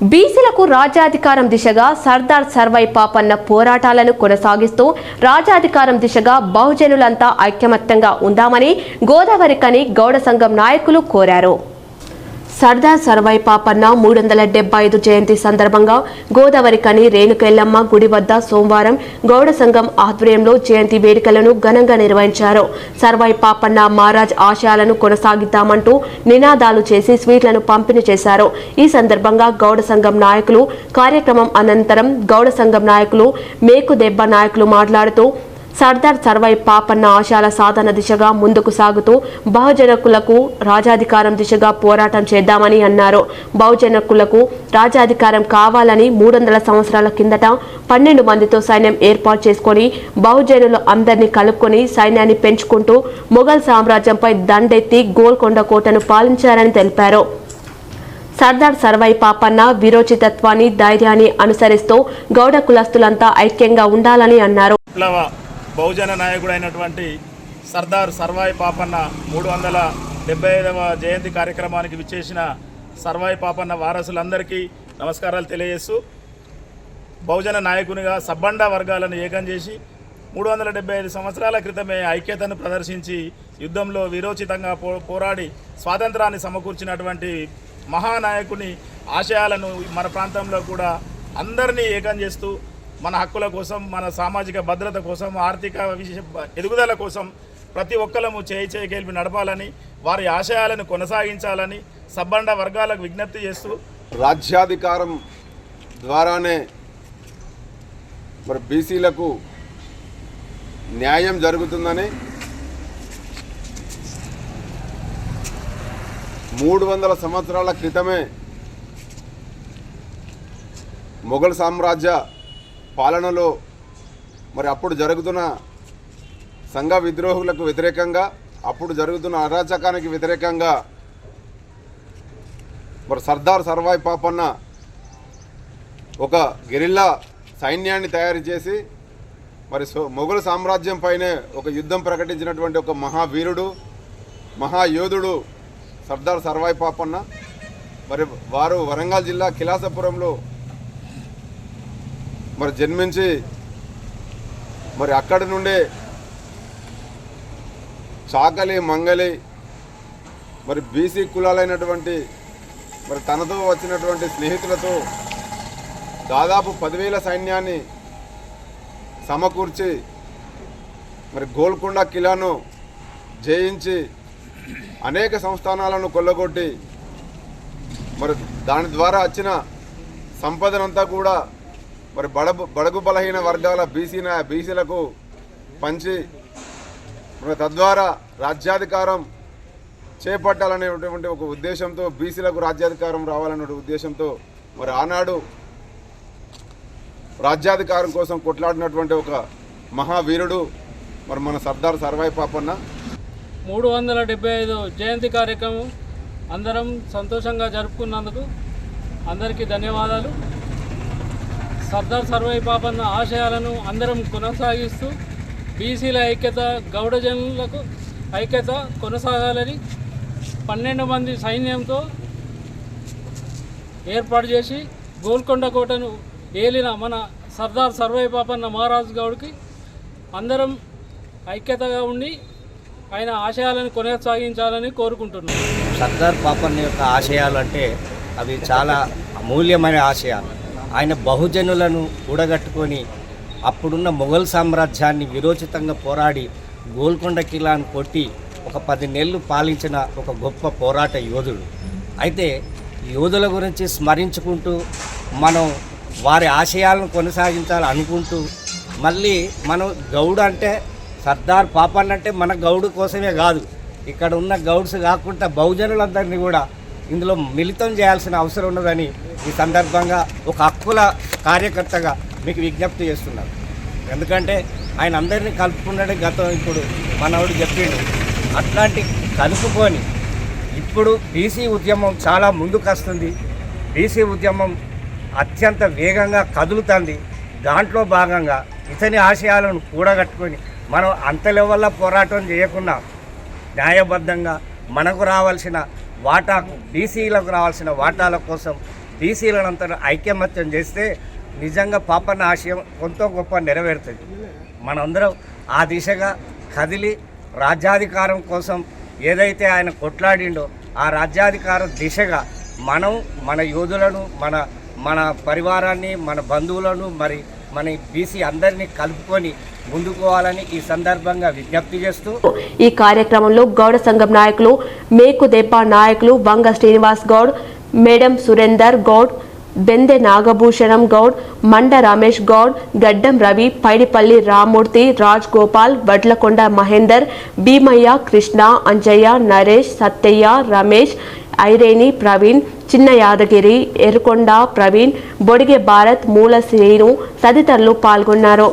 బీసీలకు రాజ్యాధికారం దిశగా సర్దార్ సర్వై పాపన్న పోరాటాలను కొనసాగిస్తూ రాజ్యాధికారం దిశగా బహుజనులంతా ఐక్యమత్యంగా ఉందామని గోదావరికని గౌడ సంఘం నాయకులు కోరారు. సర్దార్ సర్వై పాపన్న మూడు వందల డెబ్బై ఐదు జయంతి సందర్భంగా గోదావరి కని రేణుకెల్లమ్మ గుడి వద్ద సోమవారం గౌడ సంఘం ఆధ్వర్యంలో జయంతి వేడుకలను ఘనంగా నిర్వహించారు. సర్వై పాపన్న మహారాజ్ ఆశయాలను కొనసాగిద్దామంటూ నినాదాలు చేసి స్వీట్లను పంపిణీ చేశారు. ఈ సందర్భంగా గౌడ సంఘం నాయకులు కార్యక్రమం అనంతరం గౌడ సంఘం నాయకులు మేకు దెబ్బ నాయకులు మాట్లాడుతూ సర్దార్ సర్వై పాపన్న ఆశయాల సాధన దిశగా ముందుకు సాగుతూ బహుజనకులకు రాజాధికారం దిశగా పోరాటం చేద్దామని అన్నారు. బహుజనకులకు రాజాధికారం కావాలని మూడు వందల సంవత్సరాల కిందట పన్నెండు మందితో సైన్యం ఏర్పాటు చేసుకొని బహుజనులు అందరినీ కలుపుకొని సైన్యాన్ని పెంచుకుంటూ మొఘల్ సామ్రాజ్యంపై దండెత్తి గోల్కొండ కోటను పాలించారని తెలిపారు. సర్దార్ సర్వై పాపన్న విరోచితత్వాన్ని ధైర్యాన్ని అనుసరిస్తూ గౌడ కులస్తులంతా ఐక్యంగా ఉండాలని అన్నారు. బహుజన బహుజన నాయకుడైనటువంటి సర్దార్ సర్వాయి పాపన్న మూడు వందల డెబ్బై ఐదవ జయంతి కార్యక్రమానికి విచ్చేసిన సర్వాయి పాపన్న వారసులందరికీ నమస్కారాలు తెలియజేస్తూ బహుజన నాయకునిగా సబ్బండ వర్గాలను ఏకం చేసి మూడు వందల డెబ్బై ఐదు సంవత్సరాల క్రితమే ఐక్యతను ప్రదర్శించి యుద్ధంలో విరోచితంగా పో పోరాడి స్వాతంత్రాన్ని సమకూర్చినటువంటి మహానాయకుని ఆశయాలను మన ప్రాంతంలో కూడా అందరినీ ఏకం చేస్తూ మన హక్కుల కోసం మన సామాజిక భద్రత కోసం ఆర్థిక విశేష ఎదుగుదల కోసం ప్రతి ఒక్కరము చేయి చేయి గెలిపి నడపాలని వారి ఆశయాలను కొనసాగించాలని సబ్బండ వర్గాలకు విజ్ఞప్తి చేస్తూ రాజ్యాధికారం ద్వారానే మరి బీసీలకు న్యాయం జరుగుతుందని మూడు వందల సంవత్సరాల క్రితమే మొఘల్ సామ్రాజ్య పాలనలో మరి అప్పుడు జరుగుతున్న సంఘ విద్రోహులకు వ్యతిరేకంగా అప్పుడు జరుగుతున్న అరాచకానికి వ్యతిరేకంగా మరి సర్దార్ సర్వాయి పాపన్న ఒక గెరిల్లా సైన్యాన్ని తయారు చేసి మరి సో మొఘల్ సామ్రాజ్యం పైనే ఒక యుద్ధం ప్రకటించినటువంటి ఒక మహావీరుడు మహాయోధుడు సర్దార్ సర్వాయి పాపన్న మరి వారు వరంగల్ జిల్లా కిలాసపురంలో మరి జన్మించి మరి అక్కడి నుండే చాకలి మంగలి మరి బీసీ కులాలైనటువంటి మరి తనతో వచ్చినటువంటి స్నేహితులతో దాదాపు పదివేల సైన్యాన్ని సమకూర్చి మరి గోల్కొండ కిలాను జయించి అనేక సంస్థానాలను కొల్లగొట్టి మరి దాని ద్వారా వచ్చిన సంపదనంతా కూడా మరి బడ బడుగు బలహీన వర్గాల బీసీన బీసీలకు పంచి మరి తద్వారా రాజ్యాధికారం చేపట్టాలనేటువంటి ఒక ఉద్దేశంతో బీసీలకు రాజ్యాధికారం రావాలనే ఉద్దేశంతో మరి ఆనాడు రాజ్యాధికారం కోసం కొట్లాడినటువంటి ఒక మహావీరుడు మరి మన సర్దార్ సర్వాయి పాపన్న. మూడు వందల డెబ్బై ఐదు జయంతి కార్యక్రమం అందరం సంతోషంగా జరుపుకున్నందుకు అందరికీ ధన్యవాదాలు. సర్దార్ సర్వై పాపన్న ఆశయాలను అందరం కొనసాగిస్తూ బీసీల ఐక్యత గౌడజనులకు ఐక్యత కొనసాగాలని పన్నెండు మంది సైన్యంతో ఏర్పాటు చేసి గోల్కొండ కోటను ఏలిన మన సర్దార్ సర్వై పాపన్న మహారాజు గౌడ్కి అందరం ఐక్యతగా ఉండి ఆయన ఆశయాలను కొనసాగించాలని కోరుకుంటున్నాం. సర్దార్ పాపన్న యొక్క ఆశయాలు అంటే అవి చాలా అమూల్యమైన ఆశయాలు. ఆయన బహుజనులను కూడగట్టుకొని అప్పుడున్న మొఘల్ సామ్రాజ్యాన్ని విరోచితంగా పోరాడి గోల్కొండ కిలాను కొట్టి ఒక పది నెలలు పాలించిన ఒక గొప్ప పోరాట యోధుడు. అయితే యోధుల గురించి స్మరించుకుంటూ మనం వారి ఆశయాలను కొనసాగించాలి అనుకుంటూ మళ్ళీ మనం గౌడు అంటే సర్దార్ పాపన్ అంటే మన గౌడు కోసమే కాదు. ఇక్కడ ఉన్న గౌడ్స్ కాకుండా బహుజనులందరినీ కూడా ఇందులో మిళితం చేయాల్సిన అవసరం ఉన్నదని ఈ సందర్భంగా ఒక హక్కుల కార్యకర్తగా మీకు విజ్ఞప్తి చేస్తున్నాను ఎందుకంటే ఆయన అందరినీ కలుపుకున్నాడే గతం ఇప్పుడు మనవాడు చెప్పిండు. అట్లాంటి కలుపుకొని ఇప్పుడు బీసీ ఉద్యమం చాలా ముందుకు వస్తుంది బీసీ ఉద్యమం అత్యంత వేగంగా కదులుతుంది. దాంట్లో భాగంగా ఇతని ఆశయాలను కూడగట్టుకొని మనం అంత లెవెల్లో పోరాటం చేయకుండా న్యాయబద్ధంగా మనకు రావాల్సిన వాటా బీసీలకు రావాల్సిన వాటాల కోసం బీసీలంతా ఐక్యమత్యం చేస్తే నిజంగా పాపన్న ఆశయం కొంత గొప్ప నెరవేరుతుంది. మనందరం ఆ దిశగా కదిలి రాజ్యాధికారం కోసం ఏదైతే ఆయన కొట్లాడిండో ఆ రాజ్యాధికార దిశగా మనం మన యోధులను మన మన పరివారాన్ని మన బంధువులను మరి మన బీసీ అందరినీ కలుపుకొని ముందుకోవాలని ఈ సందర్భంగా విజ్ఞప్తి చేస్తూ ఈ కార్యక్రమంలో గౌడ సంఘం నాయకులు మేకు దెబ్బ నాయకులు వంగ శ్రీనివాస్ గౌడ్ మేడం సురేందర్ గౌడ్ బెందె నాగభూషణం గౌడ్ మండ రమేష్ గౌడ్ గడ్డం రవి పైడిపల్లి రామూర్తి రాజ్ గోపాల్ వడ్లకొండ మహేందర్ భీమయ్య కృష్ణ అంజయ్య నరేష్ సత్తయ్య రమేష్ ఐరేని ప్రవీణ్ చిన్న యాదగిరి ఎరుకొండ ప్రవీణ్ బొడిగె భారత్ మూల శ్రీను తదితరులు పాల్గొన్నారు.